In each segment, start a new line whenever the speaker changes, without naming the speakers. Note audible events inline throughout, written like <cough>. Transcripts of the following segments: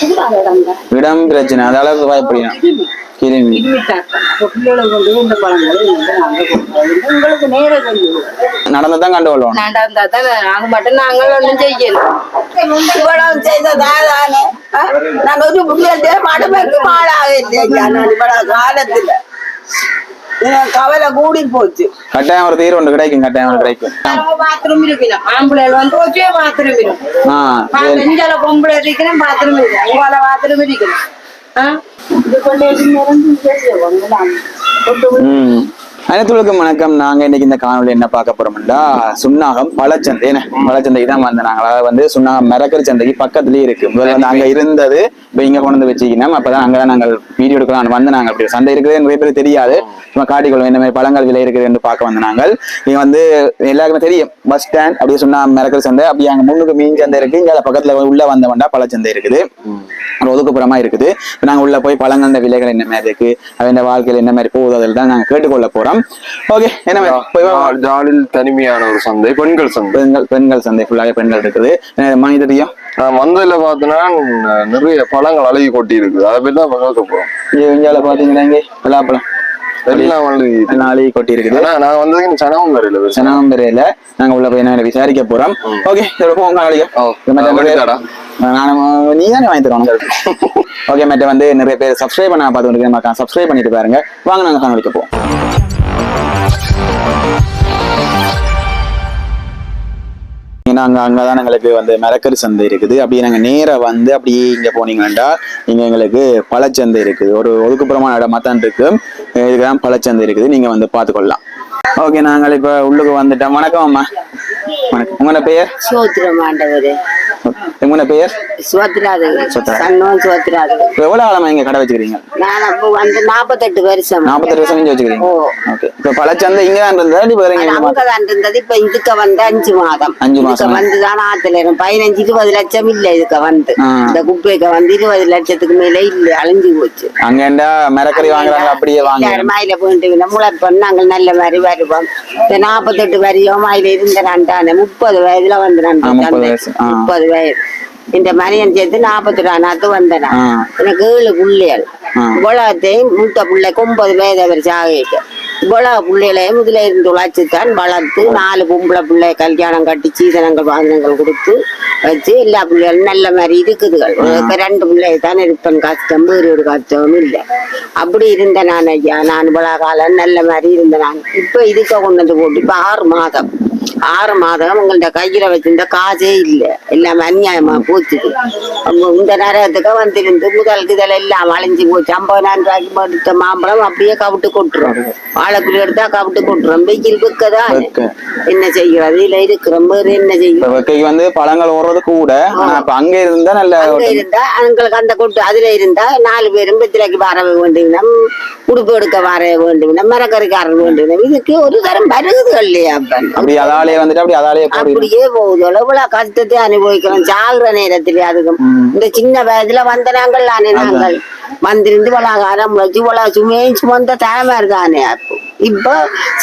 அந்த இடம்
பிரச்சனை அதால பயப்படியும் கிருமி.
பிள்ளைகளுக்கு கொண்டு போய் இந்த பழங்களை வந்து நாங்க கொடுப்போம். உங்களுக்கு நேரம் கல்வி.
நடந்துதான் கண்டு கொள்ளணும்
நடந்தா தான் அது மட்டும். நாங்கள் ஒன்றும் செய்யணும் இவ்வளவு நான் ஒரு மடமைக்கு மாடாக இவ்வளவு காலத்துல. கவலை கூடி போச்சு.
கட்டாயம் ஒரு தீர்வு ஒன்று கிடைக்கும் கட்டாயம் ஒன்று கிடைக்கும்.
பாத்ரூம் இருக்கணும் ஆம்பளை வந்து போச்சே பாத்ரூம் இருக்கும்.
ஆ
இஞ்சால பொம்பளை இருக்கிறேன் பாத்ரூம் இருக்கு உங்கள பாத்ரூம் இருக்கணும் ஆ? இது கொண்டு
அனைத்துலகம் வணக்கம். நாங்க இன்னைக்கு இந்த காணொலி என்ன பார்க்க போறோம்னா சுண்ணாகம் பழச்சந்தை என்ன? பழச்சந்தைக்கு தான் வந்து நாங்க. அதாவது வந்து சுண்ணாகம் மிரக்கர் சந்தைக்கு பக்கத்துலயே இருக்கு. முதல்ல வந்து அங்க இருந்தது இப்ப இங்க கொண்டு வந்து வச்சுக்கணும் அப்பதான் அங்கதான் நாங்கள் வீடியோ எடுக்கலாம் வந்து நாங்க. அப்படி சந்தை இருக்குது நிறைய பேர் தெரியாது. சும்மா காட்டிக்கொள்வோம் இந்த மாதிரி பழங்கள் விலை இருக்குது என்று பார்க்க வந்து நாங்கள் இங்க வந்து எல்லாருக்குமே தெரியும் பஸ் ஸ்டாண்ட் அப்படியே சொன்னா மிரக்கர் சந்தை. அப்படியே அங்க முன்னுக்கு மீன் சந்தை இருக்கு. இங்க பக்கத்துல உள்ள வந்தவண்டா பழச்சந்தை இருக்குது. ஒதுக்குப்புறமா இருக்குது. இப்ப நாங்க உள்ள போய் பழங்கள விலைகள் என்ன மாதிரி இருக்கு அவன் வாழ்க்கையில் என்ன மாதிரி போகுது அதில் தான் நாங்க கேட்டுக்கொள்ள போறோம். ஓகே என்ன மாதிரி போய் வா.
ஜா- ஜாலில் தனிமையான ஒரு சந்தை பெண்கள் சந்தை.
பெண்கள் பெண்கள் சந்தை ஃபுல்லாக பெண்கள் இருக்குது. மணி தெரியும்
நான் வந்ததுல பார்த்தோன்னா நிறைய பழங்கள் அழுகி கொட்டி இருக்குது அதை பத்தி தான் பார்க்க போறோம்.
இந்தியாவில் பார்த்தீங்கன்னா இங்கே பலாப்பழம்
எல்லாம் அழுகி
நாளை கொட்டி இருக்குது
நான் வந்ததுக்கு பெருசா.
சனவம்பரையில நாங்க உள்ள போய் விசாரிக்க போறோம். ஓகே போங்க நாளைக்கு
ஓ,
நானும் நீ தானே வாங்கி தருவாங்க ஓகே மற்ற வந்து நிறைய பேர் சப்ஸ்கிரைப் பண்ண பார்த்து மக்கா சப்ஸ்கிரைப் பண்ணிட்டு பாருங்க. வாங்க நாங்கள் காணொலிக்க போவோம். அங்கே தான் எங்களுக்கு வந்து மரக்கறி சந்தை இருக்குது. அப்படியே நாங்கள் நேராக வந்து அப்படியே இங்கே போனீங்கன்னா இங்கே எங்களுக்கு பழச்சந்தை இருக்குது. ஒரு ஒதுக்குப்புறமான இடமா தான் இருக்கு. இதுக்குதான் பழச்சந்தை இருக்குது. நீங்கள் வந்து பார்த்துக்கொள்ளலாம். ஓகே நாங்கள் இப்போ உள்ளுக்கு வந்துட்டோம். வணக்கம் அம்மா. வணக்கம். உங்களோட பெயர்?
சோத்திரம் ஆண்டவர்.
உங்களோட பெயர்
சோத்திராதங்க
சோத்திரா.
சன்னம் சோத்திராதங்க
இப்ப எவ்வளவு காலமா இங்க கடை வச்சுக்கிறீங்க?
நான் அப்போ வந்து நாற்பத்தெட்டு வருஷம்.
நாற்பத்தெட்டு வருஷம் இங்க வச்சுக்கிறீங்க. ஓகே. இப்ப பழச்சந்தை இங்க தான் இருந்ததா? இப்ப வேற
அங்க தான் இருந்தது. இப்ப இதுக்கு வந்து அஞ்சு மாதம்.
அஞ்சு மாசம்.
வந்துதான் ஆத்துல இரும் பதினஞ்சு இருபது லட்சம் இல்ல இதுக்கு வந்து. இந்த குப்பைக்கு வந்து இருபது லட்சத்துக்கு மேல இல்ல. அழிஞ்சு போச்சு.
அங்க என்ன மரக்கறி வாங்குறாங்க? அப்படியே வாங்குறாங்க
மயில போயிட்டு முளைப்போம் நாங்கள் நல்ல மாதிரி வருவோம் இந்த நாற்பத்தெட்டு வரையும் மயில இருந்த நான்டானே முப்பது வயதுல வந்து நான்.
முப்பது
வயது. இந்த மணியன் சேர்த்து நாற்பத்தி நாத்து வந்தேன். எனக்கு ஏழு பிள்ளைகள். இவ்வளோத்தையும் மூத்த பிள்ளைக்கு ஒன்பது வயது அவர் சாகிட்டு இவ்வளவு பிள்ளைகளையும் முதல்ல இருந்து உழைச்சித்தான் வளர்த்து நாலு பொம்பளை பிள்ளை கல்யாணம் கட்டி சீதனங்கள் வாங்கினங்கள் கொடுத்து வச்சு எல்லா பிள்ளைகளும் நல்ல மாதிரி இருக்குதுகள். இப்ப ரெண்டு பிள்ளை தான் இருப்பேன். கஷ்டம் வேறு ஒரு கஷ்டமும் இல்லை. அப்படி இருந்த நான் ஐயா. நான் இவ்வளவு காலம் நல்ல மாதிரி இருந்த நான். இப்ப இதுக்க கொண்டு வந்து போட்டு இப்ப ஆறு மாதம். ஆறு மாதம் உங்கள்ட்ட கையில வச்சிருந்த காசே இல்லை. எல்லாம் அநியாயமா அப்போ இந்த நேரத்துக்கு வந்திருந்து முதல் இதழ் எல்லாம் அழிஞ்சு போச்சு. ஐம்பதாயிரம் ரூபாய்க்கு எடுத்த மாம்பழம் அப்படியே கவிட்டு கொட்டுறோம். வாழைக்குடி எடுத்தா கவிட்டு கொட்டுறோம். வெயில் விற்கதான்
வெக்க.
என்ன செய்கிறது இல்ல இருக்கிறோம் வேறு என்ன செய்யும்?
வந்து பழங்கள் ஓடுறது கூட. இப்ப அங்க இருந்தா நல்ல
அங்க இருந்தா எங்களுக்கு அந்த கொட்டு அதுல இருந்தா நாலு பேரும் வெத்திலைக்கு வர வேண்டிவிடம் உடுப்பு எடுக்க வர வேண்டிவிடம் மரக்கறிக்காரர் வேண்டிவிடம் இதுக்கு ஒரு தரம் வருகுது இல்லையா
அப்படி அதாலேயே வந்துட்டு அப்படி போடுது
அப்படியே போகுது. எவ்வளவு கஷ்டத்தை அனுபவிக்கிறோம் சாகுற நேரத்திலே அதுக்கும் இந்த சின்ன வயதுல வந்த நாங்கள் தானே நாங்கள். வந்திருந்து வளாகாரம் வச்சு வளா சுமையும் சுமந்த தலைமையார் தானே இப்போ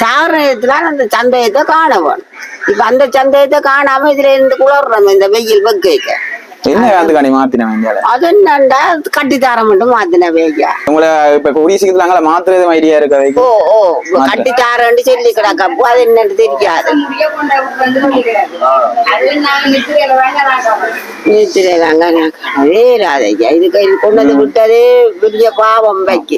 சாகுற நேரத்துல அந்த சந்தேகத்தை காண வேணும். இப்ப அந்த சந்தேகத்தை காணாம இதுல இருந்து குளர்றோம் இந்த வெயில் வெக்கைக்க.
என்ன காத்துக்காணி மாத்தினேன் இந்தியால?
அது என்னண்டா? கட்டி தர மட்டும் மாத்தின வேக
உங்களை இப்ப கூடிய சீக்கிரத்துல மாத்துறது ஐடியா இருக்கு
ஓ ஓ கட்டி தாரன்னு சொல்லி கிடக்கப்போ அது என்னன்னு தெரியாது. இதுக்கு இது கொண்டு வந்து விட்டதே பெரிய பாவம் வைக்கு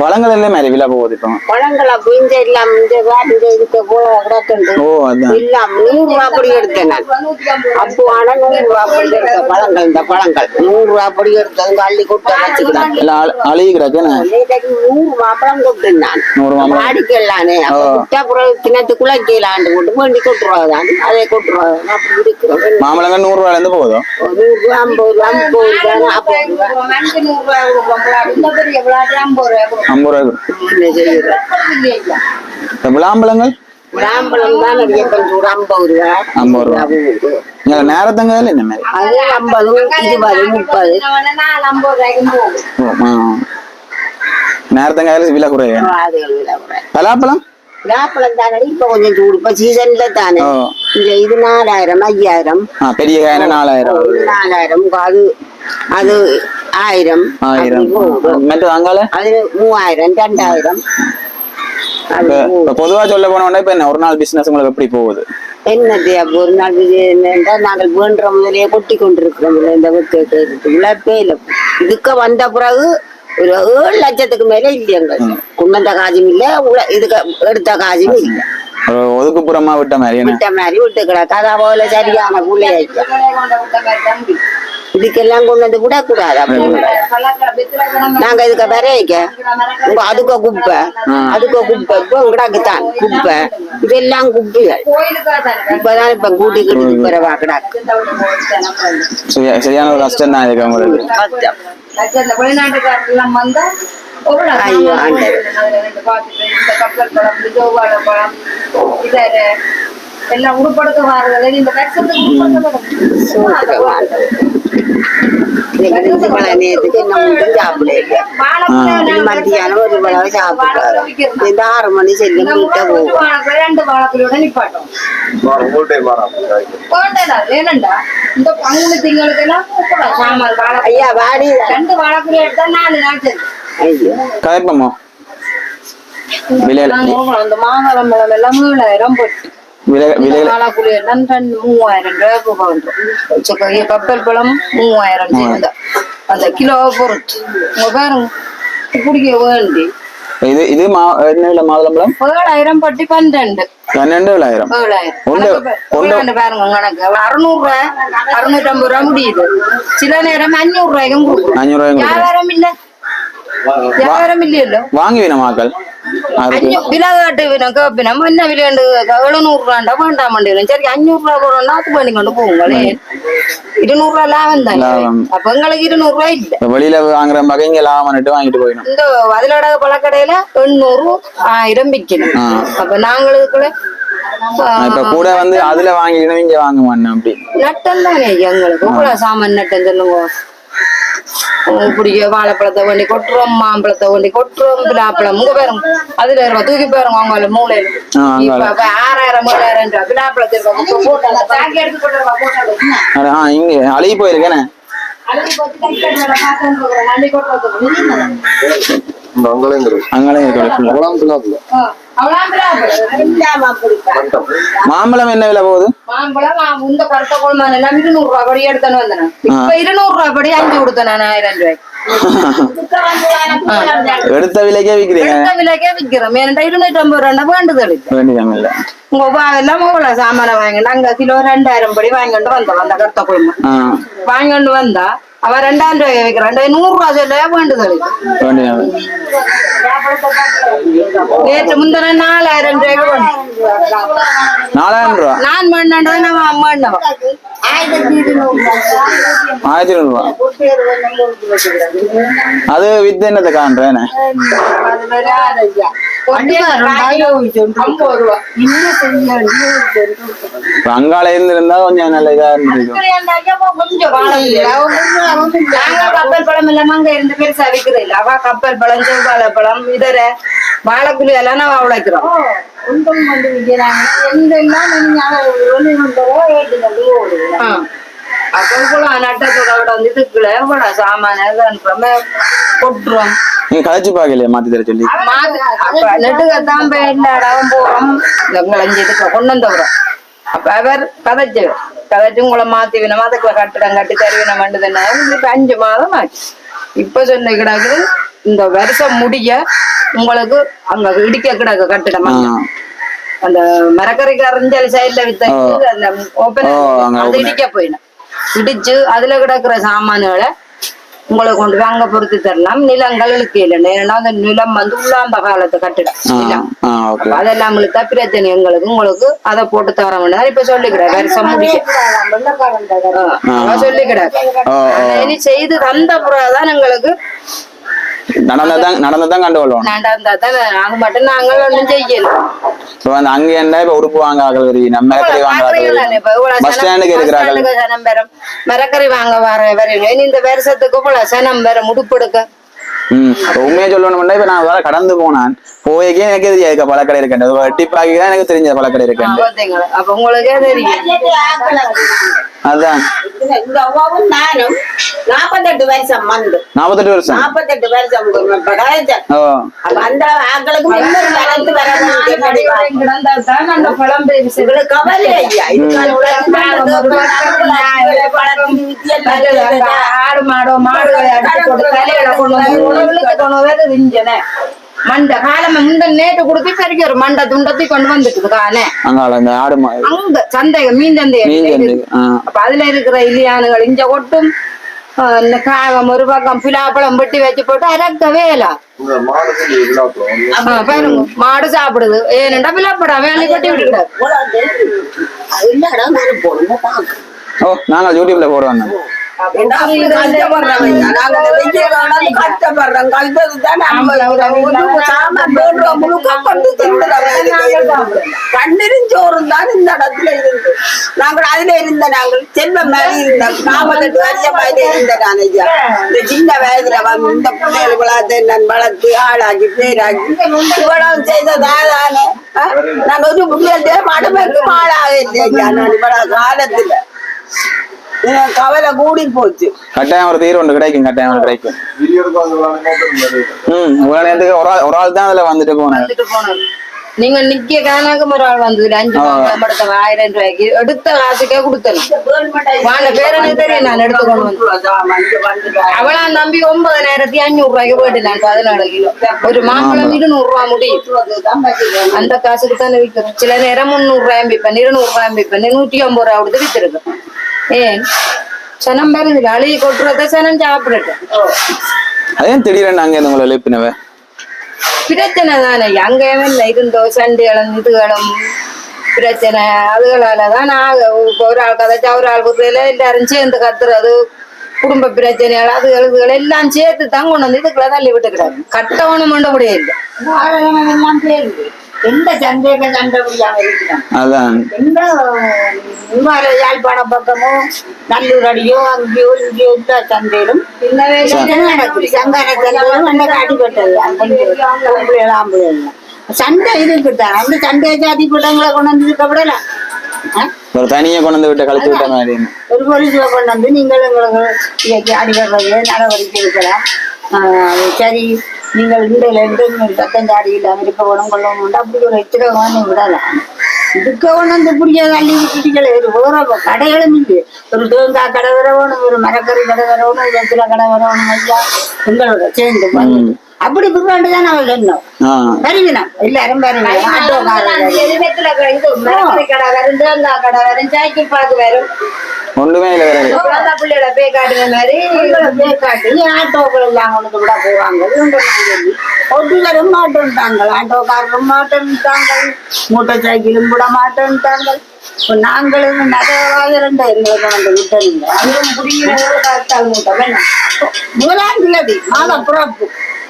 பழங்கள் எல்லாம் மாதிரி விலை போகுது இப்போ
பழங்கள் அப்போ இந்த எல்லாம் இந்த வாட்டில இருக்க போல கிடக்குண்டு
ஓ அதான்
எல்லாம் நூறு ரூபா அப்படி எடுத்தேன் நான் அப்போ ஆனா நூறு ரூபா அப்படி எடுத்த பழங்கள் இந்த பழங்கள் நூறு ரூபா அப்படி எடுத்தது அள்ளி கொட்ட வச்சுக்கிறாங்க
எல்லாம் அழு- அழுகி
நேற்றைக்கு நூறு மாப்பழம் கொடுத்தேன் நான்
நூறு மாம்பழம்.
அடிக்கலானே அப்ப விட்டா அப்புறம் தினத்துக்குள்ள கீழே ஆண்டு போட்டு வேண்டி கொட்டுருவாதான் அதை கொட்டுருவாதான் அப்படி இருக்கிறோம்
மாம்பழங்கள் நூறு ரூபாயில இருந்து
ஒரு நூறு ரூபா ஐம்பது ரூபா முப்பது ரூபா நாற்பது ரூபா
ஐம்பது ரூபாய்
செய்யுது
இப்ப விளாம்பழங்கள்?
ஐம்பது ரூபா.
ஐம்பது இங்க நேரத்தங்கையில் என்ன மாதிரி
ஐம்பது இருபது முப்பது.
நேரத்தங்காயில விலை குறைய. பலாப்பழம்
விளாப்பழம் தானே இப்ப கொஞ்சம் சூடு இப்ப சீசன்ல தானே. இந்த இது நாலாயிரம் ஐயாயிரம்.
பெரிய நாலாயிரம்.
நாலாயிரம் அது அது அப்படி போகும்.
மற்ற அங்கால
அது மூவாயிரம் ரெண்டாயிரம்
பொதுவா சொல்ல போனோம்னா இப்ப என்ன ஒரு நாள் பிசினஸ் உங்களுக்கு எப்படி போகுது
என்னது அப்ப ஒரு நாள் இது என்னன்னா நாங்கள் வேண்டுற முதலே கொட்டி கொண்டிருக்கிறோம் இந்த இழப்பே இல்லை இதுக்கு வந்த பிறகு ஒரு ஏழு லட்சத்துக்கு மேல இல்லையங்க கொண்டு காசும் இல்லை இதுக்கு எடுத்த காசும் இல்லை
ஒதுக்குப்புறமா விட்ட மாதிரி
விட்ட மாதிரி விட்டு கிடக்கு. அது போல சரியான பிள்ளையாச்சு இதுக்கெல்லாம் கொண்டு வந்து விடக்கூடாது அப்படி. நாங்க இதுக்கு வரைக்க உங்க அதுக்கு குப்பை. அதுக்கு குப்பை. இப்போ கிடக்குதான் குப்பை. இதெல்லாம் குப்பைகள். இப்பதான் இப்ப கூட்டி கிட்டி பிறவா கிடக்கு.
சரியா சரியான ஒரு கஷ்டம் தான் இருக்கு உங்களுக்கு.
கஷ்டம்.
வெளிநாட்டுக்காரெல்லாம் வந்தா
ஐயோ, ஆண்டவரே.
இத எல்லாம் உருப்படுத்த வாரதில்லை இந்த
இது மத்தியானம் ஒரு மழை சாப்பிட்டாரு இந்த ஆறு மணி செல்லும் வீட்டை போகும்.
ரெண்டு வாழக்குள்ளியோட நிப்பாட்டும். ஏனண்டா இந்த பங்குனி திங்களுக்கு எல்லாம்
ஐயா வாடி.
ரெண்டு வாழக்குள்ளி எடுத்தா நாலு நாள் சரி
ஐயோ.
கதைப்போமோ விலையில.
இந்த மாமரம் பழம் எல்லாம் ஏழாயிரம் போட்டு மூவாயிரம் ரூபாய் கப்பல் பழம் மூவாயிரம் அந்த கிலோ பொறுத்து. உங்க பாருங்க குடிக்க வேண்டி.
இது இது மா என்ன விலை மாதுளம்பழம்
ஏழாயிரம் பட்டி பன்னெண்டு.
பன்னெண்டு
ஏழாயிரம்.
ஒண்ணு-
பாருங்க கணக்கு. அறுநூறு ரூபாய் அறுநூற்றம்பது ரூபாய் முடியுது. சில நேரம் அஞ்சூறு ரூபாய்க்கும் கொடுக்கும்.
அஞ்சூறு கொடுக்கும்.
வியாபாரம் இல்ல. வியாபாரம் இல்லையല്ലോ.
வாங்கி வேணும் மாக்கள்?
விலகாட்டு நமக்கு நம்ம என்ன விளையாண்டு எழுநூறுரூவாண்டா வேண்டாம் வேண்டிய சரி அஞ்சூறுரூவா போறோம்னா அது பண்ணி கொண்டு போங்களே இருநூறுவா
லாபம்
தான் அப்ப எங்களுக்கு இருநூறுவா இல்ல
வெளியில வாங்குற வகை இங்க லாபம்ட்டு வாங்கிட்டு போயிடும்
இந்த வதிலடக பழக்கடையில எண்ணூறு ஆயிரம்
விற்கணும்
அப்ப நாங்களுக்குள்ள
இப்ப கூட வந்து அதுல வாங்கிக்கணும் இங்க வாங்க மாட்டேன் அப்படி
நட்டம் தானே எங்களுக்கு சாமான் நட்டம் சொல்லுங்க இப்படி வாழைப்பழத்தை வண்டி கொட்டுறோம் மாம்பழத்தை வண்டி கொட்டுறோம் பிலாப்பழம் உங்க பாருங்க அதுல இருக்க தூக்கி பாருங்க அவங்க இப்ப அப்ப ஆறாயிரம்
அட, ஆ இங்க அழுகி போயிருக்கேனே. மாம்பழம் என்ன விலை போகுது?
மாம்பழம் மா- இந்த கருத்த குழம்பு எல்லாம் இருநூறு ரூபாய் படி எடுத்தானு வந்தேன். இப்ப இருநூறு ரூபாய் படி அஞ்சு கொடுத்தேன் நான் ஆயிரம் ரூபாய்க்கு. <laughs>
எடுத்த விலைக்கே விக்கிறீங்க.
எடுத்த விலைக்கே விக்கிறோம். ஏன்டா இருநூற்றி ஐம்பது ரூபா
வேண்டியதாங்க இல்ல.
உங்க எல்லாம் இவ்வளவு சாமான வாங்கிட்டு அங்க கிலோ ரெண்டாயிரம் படி வாங்கிட்டு வந்தோம் அந்த கருத்த
ஆ
வாங்கிட்டு வந்தா அவன் ரெண்டாயிரம் ரூபாய் விற்கிறான் நூறு ரூபா சொல்ல வேண்டுதல் நேற்று முந்தின நாலாயிரம் ரூபாய்க்கு
நாலாயிரம் ரூபா
நான் வேண்டாண்டதை
ஆயிரத்தி இருநூறு
அது வித் என்னத்தை காண்றேன்
ஐம்பது
அங்கால இருந்து இருந்தா கொஞ்சம் நல்ல இதா இருந்திருக்கும்
கொஞ்சம் கப்பல் பழம் இல்லாம அங்க இல்ல அவ கப்பல் பழம் செவ்வாழை பழம் இதர வாழைக்குழி எல்லாம் நான் உழைக்கிறோம்
ஒன்றும் கொண்டு விற்கிறாங்க எங்கெல்லாம் நீங்க வெளி கொண்டோ ஏற்றுக்கொண்டு ஓடுவீங்க
ஆ. அப்ப கூட நட்டத்தோட விட வந்து இதுக்குள்ள கூட சாமான அனுப்புறோம் கொட்டுறோம்
நீங்க கதைச்சு பாக்கலையா மாத்தி தர சொல்லி.
நெட்டுக்கத்தான் போய் எல்லா இடம் போறோம் இந்த குழஞ்சி இதுக்கு கொண்டு வந்தவரும் அப்ப அவர் கதைச்சு கதைச்சு உங்களை மாத்தி வேணும்? அதுக்குள்ள கட்டிடம் கட்டி தருவினம் வேண்டுதுன்னா இப்ப அஞ்சு மாதம் ஆச்சு. இப்ப சொன்ன கிடக்கு இந்த வருஷம் முடிய உங்களுக்கு அங்க இடிக்க கிடக்கு கட்டிடம். அந்த மரக்கரைக்கு அறிஞ்சல் சைட்ல வித்த அந்த ஓப்பன் அது
open.
இடிக்க போயிடும் இடிச்சு அதுல கிடக்குற சாமான்களை உங்களை கொண்டு போய் அங்க பொருத்தி தரலாம். நிலங்கள் இழுக்க இல்லை. ஏன்னா அந்த நிலம் வந்து உள்ளாந்த காலத்து கட்டிடம். அதெல்லாம் உங்களுக்கு பிரச்சனை. எங்களுக்கு உங்களுக்கு அதை போட்டு தர வேண்டாம். இப்ப சொல்லிக்கிறேன். வருஷம் முடிக்க செய்து தந்த பிறகுதான் எங்களுக்கு
நடந்ததான் நடந்ததான் கண்டுகொள்வோம்.
நடந்தா தான் அது மட்டும் நாங்கள்
இப்போ வந்து அங்க என்ன இப்ப உறுப்பு வாங்க ஆகல் வரி நம்ம மரக்கறி வாங்க பஸ் ஸ்டாண்டுக்கு இருக்கிறார்கள்.
மரக்கறி வாங்க வர வரேன் இந்த வருஷத்துக்கு போல முடுப்பெடுக்க
ம். இப்ப உண்மையை சொல்லணும்னா இப்ப நான் வேற கடந்து போனான். போய்க்கே எனக்கு தெரியாது. பழக்கடை இருக்கேன் எட்டி பாக்கி தான் எனக்கு தெரிஞ்ச பழக்கடை இருக்கேன்
அப்ப உங்களுக்கே தெரியும்.
அதான்.
நாற்பத்தெட்டு வருஷம் வந்து
நாற்பத்தெட்டு வருஷம்.
நாற்பத்தெட்டு வருஷம் அந்த ஆக்களுக்கு இன்னொரு வளர்த்து வர என்னடி
கிடந்தா தான் அந்த பழம் பேசி
இவளுக்கு கவலை ஐயா இதுக்கான உலகம் பழத்தின் வித்தியம்
ஆடு மாடோ மாடுகளை அடிச்சு போட்டு தலையில கொண்டு வந்து உணவுகளுக்கு கொண்டு வந்து திஞ்சனே மண்டை காலம முந்த நேற்று கொடுத்து பெருக்கி ஒரு மண்டை துண்டத்தை கொண்டு வந்துட்டுது காணே
அங்க
சந்தை மீன் சந்தை. அப்ப அதுல இருக்கிற இலியானுகள் இஞ்ச கொட்டும் இந்த ஒரு பக்கம் பிலாப்பழம் வெட்டி வச்சு போட்டு
விழாப்பழம்
பாருங்க மாடு சாப்பிடுது ஏனண்டா பிலாப்பழம் வேலை கொட்டி விட்டுக்கிட்டாரு
அது இல்ல இடம் போடுங்க பாக்க
ஓ நாங்க யூடியூப்ல போடுவோம்
கண்ணிருஞ்சோறும் தான் இந்த இடத்துல இருந்து நாங்கள் அதுல இருந்த நாங்கள் செல்வம் மாதிரி இருந்தோம். நாற்பத்தெட்டு வருஷம் மாதிரி இருந்த நான் ஐயா. இந்த சின்ன வயதுல வந்து இந்த பிள்ளைகள் வளர்த்து நான் வளர்த்து ஆளாக்கி பேராக்கி இவ்வளவு செய்ததானே நான் ஒரு மடமைக்கும் ஆளாக இல்லை ஐயா. நான் இவ்வளவு காலத்துல. கவலை கூடி போச்சு.
கட்டாயம் ஒரு தீர்வு ஒன்று கிடைக்கும் கட்டாயம் ஒன்று கிடைக்கும். ம் இவ்வளவு நேரத்துக்கு ஒரு ஆள் ஒரு ஆள் தான் அதுல வந்துட்டு
போனது நீங்க நிக்க காணாக்க ஒரு ஆள் வந்தது அஞ்சு எடுத்த ஆயிரம் ரூபாய்க்கு. எடுத்த காசுக்கே கொடுத்தணும் வாங்க பேர் எனக்கு தெரியும் நான் எடுத்து கொண்டு வந்து. அவளா நம்பி ஒன்பதாயிரத்தி அஞ்சூறு ரூபாய்க்கு போயிட்டு நான் பதினாலு கிலோ. ஒரு மாம்பழம் இருநூறு ரூபா முடியும். அந்த காசுக்கு தானே விற்கிறோம் சில நேரம் முந்நூறு ரூபாய் விற்பேன் இருநூறு ரூபாய் விற்பேன் நூத்தி ஐம்பது ரூபா கொடுத்து வித்திருக்கேன் ஏன் சனம் வருது அழுகி கொட்டுறத சனம் சாப்பிடட்டும்.
அதே திடீரென்னு அங்கே உங்களை எழுப்பினவ?
பிரச்சனை தானே அங்கேயும் இருந்தோ சண்டைகளும் இதுகளும். பிரச்சனை அதுகளால தான் இப்ப ஒரு ஆள் கதைச்சா ஒரு ஆள் குதிரையில எல்லாரும் சேர்ந்து கத்துறது குடும்ப பிரச்சனைகள் அது இதுகள் எல்லாம் சேர்த்து தான் கொண்டு வந்து இதுக்குள்ள தள்ளி விட்டுக்கிறாங்க. கட்டவனும் முடியாது
எந்த சந்தேக கண்டபடியாக இருக்கிறான்
அதான்.
எந்த இவ்வாறு யாழ்ப்பாணம் பக்கமோ நல்லூர் அடியோ அங்கேயோ இங்கேயோ எல்லா சந்தையிலும் நடக்குது. சங்கார சந்தையிலும் அன்னைக்கு அடிபட்டது அந்த ஆம்புலாம் சண்டை இருக்குதான் அந்த சண்டை ஜாதி கூட்டங்களை கொண்டு வந்து இருக்கப்படலாம்
ஒரு தனியை கொண்டு வந்து விட்டு கழிச்சு விட்ட மாதிரி.
ஒரு போலீஸ்ல கொண்டு வந்து நீங்கள் அடிபடுறது நடவடிக்கை எடுக்கலாம். சரி. நீங்கள் இந்தியில இருந்து நீங்கள் சத்தம் சாடி இல்லாமல் இருக்க வேணும் கொள்ளணும் அப்படி ஒரு எச்சரிக்கை விடலாம் இதுக்கு கொண்டு வந்து பிடிக்காத அள்ளி விட்டுட்டீங்களே ஒரு வேற கடைகளும் இல்லை ஒரு தேங்காய் கடை வரணும் ஒரு மரக்கறி கடை வரணும் ஒரு வெத்தில கடை வரணும் ஐயா. எங்களோட சேர்ந்து வந்து. அப்படி பிற்பாண்டு தான் சொன்னோம்
ஆ.
வருவினம் எல்லாரும் வருவினம் ஆட்டோக்காரர்கள்
கடை வரும் தேங்காய் கடை வரும் சைக்கிள் பாக்கு வரும்.
ஒண்ணுமே இல்ல வேற. இல்லை.
குழந்தை பிள்ளைகளை போய் காட்டுற மாதிரி
காட்டி ஆட்டோக்கள் எல்லாம் கொண்டு விட போவாங்க இவங்க சொல்லி ஆட்டோக்காரரும் மாட்டேன்ட்டாங்க. மோட்டார் சைக்கிளும் விட மாட்டேன்ட்டாங்க. இப்ப நாங்களும் எங்களுக்கு வந்து அதுவும் வேணாம் முதலாம் மாத பிறப்பு.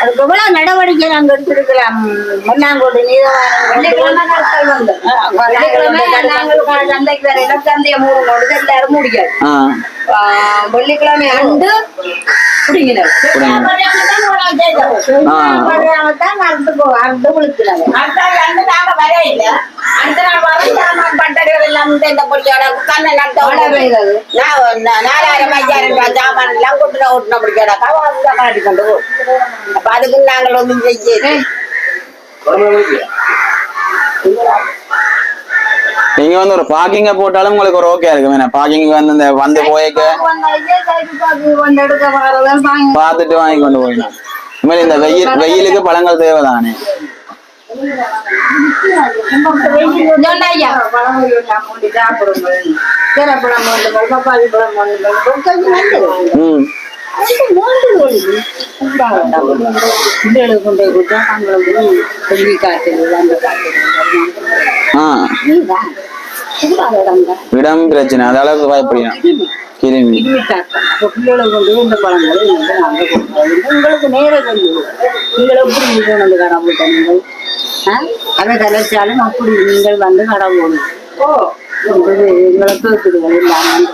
அதுக்கு எவ்வளவு நடவடிக்கை நாங்க எடுத்திருக்கலாம் மண்ணாங்கோடு
வெள்ளிக்கிழமை அண்டு
நாலாயிரம் ஐயாயிரம் சாமான் எல்லாம் கொட்டுன ஓட்டுன பிடிக்காடா காட்டி கொண்டு அப்ப அதுக்கு நாங்கள் ஒன்றும் செய்ய
நீங்க வந்து ஒரு பார்க்கிங்க போட்டாலும் உங்களுக்கு ஒரு ஓகே இருக்கு வேணா பார்க்கிங் வந்து இந்த வந்து போய்க்க பார்த்துட்டு வாங்கி கொண்டு போயிடலாம் இனிமேல் இந்த வெயில் வெயிலுக்கு பழங்கள் தேவைதானே.
பழம் பழம்
பிரச்சனை அந்த அளவுக்கு
ஆ கிருமி
அப்ப கொண்டு இந்த பழங்களை உங்களுக்கு நேரம் நீங்கள் எப்படி நீங்கள் வந்து கடவுள் நீங்கள் அதை கலைச்சாலும் அப்படி நீங்கள் வந்து கடவுள் எங்களுக்கு இல்லாமல்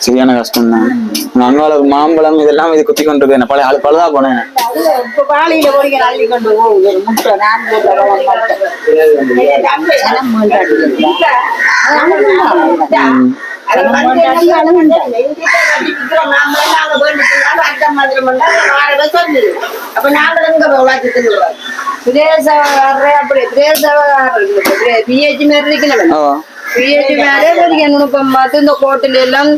சரியான கஷ்டம் தான். அங்கால மாம்பழம் இதெல்லாம் இது குத்தி கொண்டு இருக்கு பழைய ஆளு பழுதா போனேன்
அப்ப நாங்கள் எங்க உழைச்சி தின்னுறோம்
பிரேசவகாரரே அப்படி பிஹெச் மாதிரி இருக்கணும்.
ஓ
பிஹெச் மேலே இப்ப மத்த இந்த கோட்டில எல்லாம்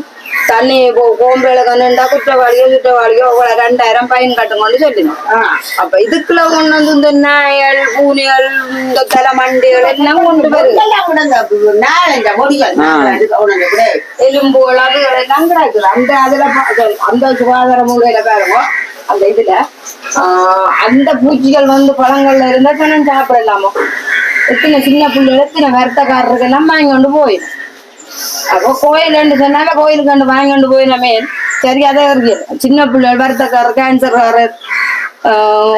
தண்ணி கோம்பேல கண்ணுண்டா குற்றவாளியோ குற்றவாளியோ அவ்வளவு ரெண்டாயிரம் பயன் கட்டுங்கன்னு சொல்லினோம். அப்ப இதுக்குள்ள கொண்டு வந்து இந்த நாயல் பூனைகள் இந்த தலை மண்டிகள் எல்லாம் கொண்டு வருது எலும்புகள் அதுகள் எல்லாம் கிடக்குது. அந்த அதுல அந்த சுகாதார முறையில பாருங்க. அந்த இதுல அந்த பூச்சிகள் வந்து பழங்கள்ல இருந்தா பணம் சாப்பிடலாமா? எத்தனை சின்ன பிள்ளைகள் எத்தனை வருத்தக்காரருக்கு எல்லாம் வாங்கி கொண்டு போயிடும் அப்போ கோயில் சொன்னாவே கோயிலுக்கு கொண்டு வாங்கி கொண்டு போயிடலாமே சரி அதை இருக்கு சின்ன பிள்ளைகள் வருத்தக்காரர் கேன்சர்காரர்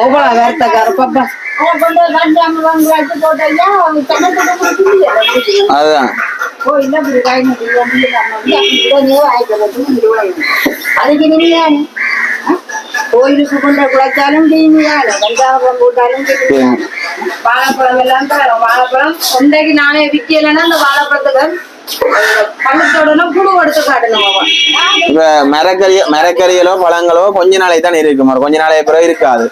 ஒவ்வொரு வருத்தக்காரர் பாப்பா போய்
அதுதான்
நம்ம அதுக்கு நீங்க கோயிலுக்கு கொண்ட குழைச்சாலும் தீமையான கஞ்சாபம் போட்டாலும். வாழைப்பழம் எல்லாம் வாழைப்பழம் ஒன்றைக்கு நானே விக்கலைன்னா அந்த வாழைப்பழத்துக்கு
மரக்கறி மரக்கறிகளோ பழங்களோ கொஞ்ச நாளைக்கு தான் இருக்கும் கொஞ்ச நாளைக்கு பிறகு இருக்காது.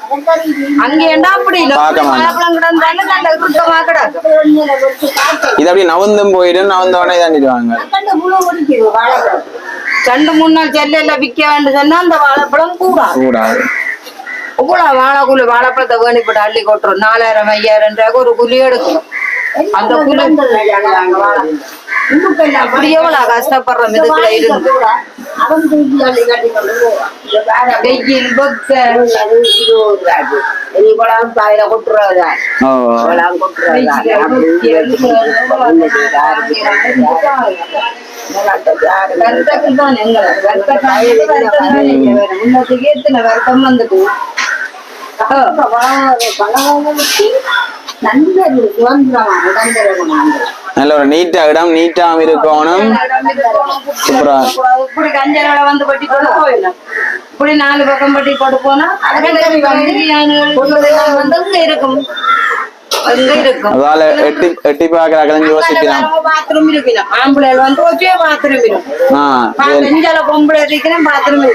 இது அப்படி நவுந்தும் போயிடும். தாண்டிடுவாங்க
ஒடிக்குது வாழைப்பழம் ரெண்டு மூணு நாள் செல்லையில விற்க வேண்டும் சொன்னா அந்த வாழைப்பழம் கூடாது.
கூடாது.
இவ்வளவு வாழைக்குழி வாழைப்பழத்தை வேணிப்பட்டு அள்ளி கொட்டுறோம். நாலாயிரம் ஐயாயிரம் ரூபாய்க்கு ஒரு குழி எடுக்கணும் அந்த குழி. அப்படி எவ்வளவு கஷ்டப்படுறோம் இதுக்குள்ள இருந்து வெயில்
நீ குழம்பு பாயில கொட்டுறதா குழம்பு கொட்டுறதா
வருத்தத்துக்கு தான் எங்களை வருத்தம் வருத்தம் வந்துட்டு
நல்ல
ஒரு நீட்டா இடம் நீட்டாம இருக்கணும். சூப்பரா
இப்படி கஞ்சரை வந்து பட்டி போட்டு போயிடலாம் இப்படி நாலு பக்கம் பட்டி போட்டு போனா வந்து இருக்கும் அங்க இருக்கும்
அதால எட்டி எட்டி பாக்குறாங்க யோசிக்கலாம்.
பாத்ரூம் இருக்கணும் வந்து பாத்ரூம் இருக்கும்
ஆ
பொம்பளை பாத்ரூம்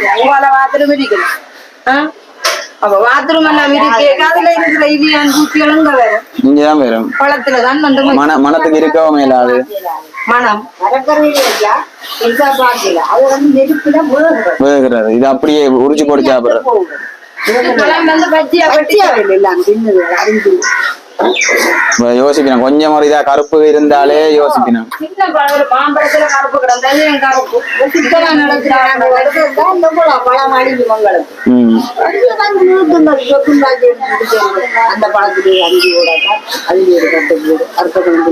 பாத்ரூம் இருக்கணும் வரும்
வரும்
குளத்துல தான் வந்து
மன மனத்துக்கு இருக்கவும் மேலாது
மனம்
வேகுறது இது அப்படியே உரிச்சு போட்டு சாப்பிடுறது யோசிக்கணும் கொஞ்சம் ஒரு இதா கருப்பு இருந்தாலே யோசிக்கணும்
அந்த பழத்துக்கு அஞ்சு கூட அஞ்சு ஒரு கட்டு போடு அறுத்த கணக்கு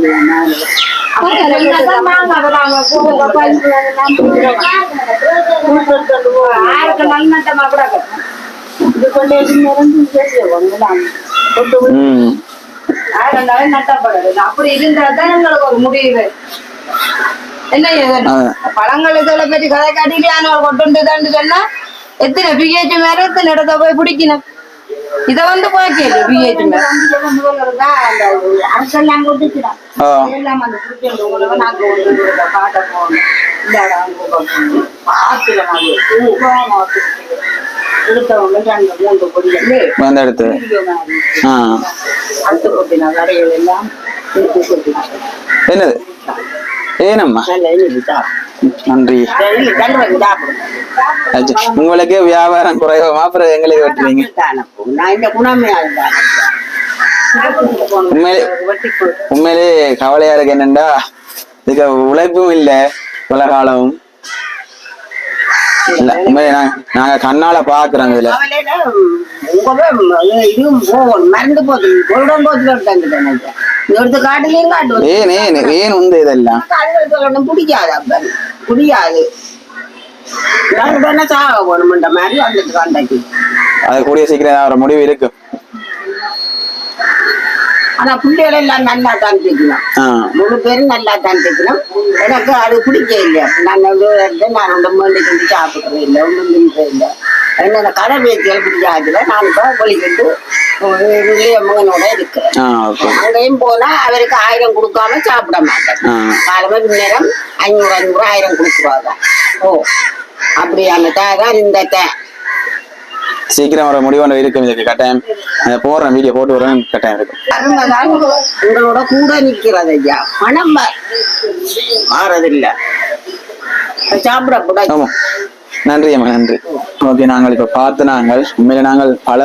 போய்
ஆயிரம் நட்டப்படுது அப்படி இருந்தா தான் எங்களுக்கு ஒரு முடிவு. என்ன. பழங்கள் இதெல்லாம் பற்றி கதை காட்டிட்டு ஒரு கொண்டு தாண்டு சொன்னா எத்தனை பிஹெச் மேல எத்தனை இடத்த போய் பிடிக்கணும்? இத வந்து போய்க்கல பிஹெச் மேல.
அரசெல்லாம் கொடுத்துக்கிறான் எல்லாம் அந்த புடிச்சு உங்களை நாங்க வந்து காட்ட போகணும் இல்லாடா ஆத்துல நாங்க எடுத்தவங்க ரெண்டு மூன்று பொடிகள்.
வந்த இடத்து ஆ. என்னது? ஏனம்மா? நன்றி. உங்களுக்கு வியாபாரம் குறைவா. அப்புறம் எங்களுக்கு வெட்டுறீங்க. உண்மையிலே உண்மையிலே கவலையா இருக்கு என்னண்டா? இதுக்கு உழைப்பும் இல்ல. பல காலம் இல்ல உண்மையிலே நாங்க- நாங்க கண்ணால பாக்குறோம் இதுல. ஏன் ஏன் ஏன் உண்டு இதெல்லாம்
பிடிக்காது. பிடிக்காது.
அது கூடிய சீக்கிரம் முடிவு இருக்கு
ஆனா பிள்ளைகள் எல்லாம் நல்லா தான் தைக்கணும் முழு பேரும் நல்லா தான் தைக்கணும் எனக்கு அது பிடிக்க இல்லை. நான் வந்து நான் ரொம்ப மீண்டு செஞ்சு சாப்பிடுறது இல்லை. ஒன்றும் தின்றது இல்லை. என்னோட கடை பேத்திகள் பிடிக்காதுல நான் இப்போ வெளிக்கிட்டு மகனோட இருக்கிறேன். அங்கேயும் போனா அவருக்கு ஆயிரம் கொடுக்காம சாப்பிட மாட்டேன். காலமே நேரம் ஐநூறு ஐநூறு ஆயிரம் கொடுக்குறாங்க ஓ அப்படியான தான் இந்த
சீக்கிரம் ஒரு முடிவு ஒன்று இருக்கும். இதுக்கு கட்டாயம் போடுறேன் வீடியோ போட்டு விடுறேன் கட்டாயம் இருக்கும்.
உங்களோட கூட நிக்கிறது ஐயா. பணம் மாறதில்லை. சாப்பிடக்கூடாது
ஆமா. நன்றி அம்மா நன்றி. ஓகே நாங்கள் இப்ப பார்த்து நாங்கள் உண்மையில நாங்கள் பல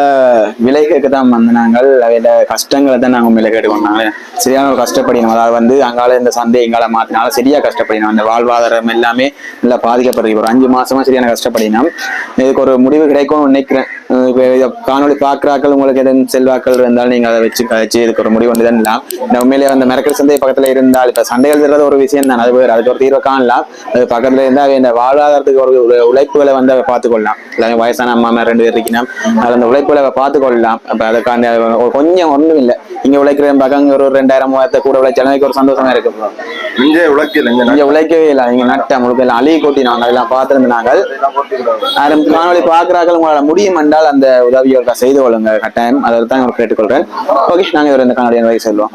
விலைகளுக்கு தான் வந்து நாங்கள் அதில் கஷ்டங்களை தான் நாங்கள் உண்மையில கேட்டுக்கொண்டாங்க சரியான ஒரு கஷ்டப்படினோம். அதாவது வந்து அங்கால இந்த சந்தை எங்கால மாத்தினால சரியா கஷ்டப்படினோம். அந்த வாழ்வாதாரம் எல்லாமே நல்லா பாதிக்கப்படுது. ஒரு அஞ்சு மாசமா சரியான கஷ்டப்படினோம். இதுக்கு ஒரு முடிவு கிடைக்கும்னு நினைக்கிறேன். காணொலி பாக்குறாக்கள் உங்களுக்கு எதுவும் செல்வாக்கள் இருந்தாலும் நீங்க அதை வச்சு கழிச்சு இதுக்கு ஒரு முடிவு ஒன்று தான் இல்லாம் உண்மையிலே அந்த மிரக்கல் சந்தை பக்கத்துல இருந்தால் இப்ப சண்டைகள் தர்றது ஒரு விஷயம் தான் அது வேறு அதுக்கு ஒரு தீர்வு காணலாம். அது பக்கத்துல இருந்தால் இந்த வாழ்வாதாரத்துக்கு ஒரு உழைப்பு உழைப்புகளை வந்து அவ பார்த்துக்கொள்ளலாம். எல்லாமே வயசான அம்மா மாதிரி ரெண்டு பேர் இருக்கணும். அது அந்த உழைப்புகளை அவ பார்த்துக்கொள்ளலாம். அப்ப அதுக்காண்டி அது ஒரு கொஞ்சம் ஒண்ணும் இல்லை. இங்க உழைக்கிற பக்கம் ஒரு ரெண்டாயிரம் மூவாயிரத்தை கூட உழைச்சாலும் ஒரு சந்தோஷமா இருக்கு
இங்கே உழைக்கல இங்க
உழைக்கவே இல்லை. இங்க நட்ட முழுக்க அழுகி கொட்டினாங்க. அதெல்லாம் பார்த்துருந்து நாங்கள் ஆரம்ப காணொலி பார்க்குறார்கள். உங்களால முடியும் என்றால் அந்த உதவியை ஒருக்கா செய்து கொள்ளுங்க கட்டாயம். அதை தான் உங்களுக்கு கேட்டுக்கொள்றேன் ஓகே நாங்க இவர் இந்த காணொலியை நிறைய செல்வோம்.